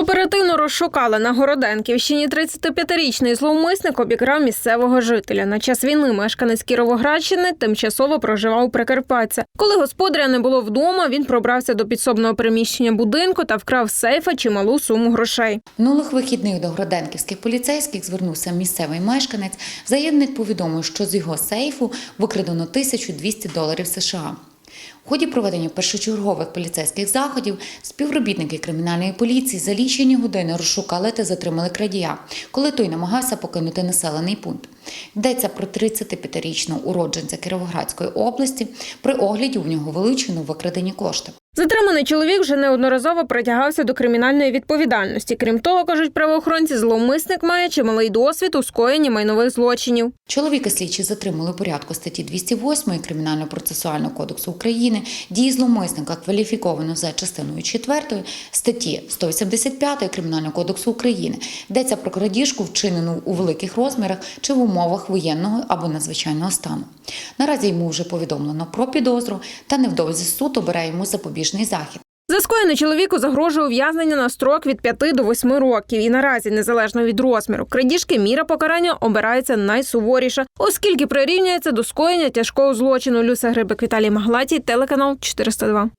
Оперативно розшукали на Городенківщині 35-річний зловмисник обікрав місцевого жителя. На час війни мешканець Кіровоградщини тимчасово проживав у Прикарпатці. Коли господаря не було вдома, він пробрався до підсобного приміщення будинку та вкрав з сейфа чималу суму грошей. Минулих вихідних до гроденківських поліцейських звернувся місцевий мешканець. Заявник повідомив, що з його сейфу викрадено 1200 доларів США. У ході проведення першочергових поліцейських заходів співробітники кримінальної поліції за лічені години розшукали та затримали крадія, коли той намагався покинути населений пункт. Йдеться про 35-річного уродженця Кіровоградської області. При огляді у нього вилучено викрадені кошти. Затриманий чоловік вже неодноразово притягався до кримінальної відповідальності. Крім того, кажуть правоохоронці, зловмисник має чималий досвід у скоєнні майнових злочинів. Чоловіка слідчі затримали порядку статті 208 Кримінально-процесуального кодексу України. Дії зловмисника кваліфіковано за частиною 4 статті 185 Кримінального кодексу України. Йдеться про крадіжку, вчинену у великих розмірах чи в умовах воєнного або надзвичайного стану. Наразі йому вже повідомлено про підозру та невдовзі суд обирає йому запобіжний захід. За скоєне чоловіку загрожує ув'язнення на строк від 5 до 8 років. І наразі, незалежно від розміру крадіжки, міра покарання обирається найсуворіша, оскільки прирівнюється до скоєння тяжкого злочину. Люся Грибик Віталій Маглатій, телеканал 402.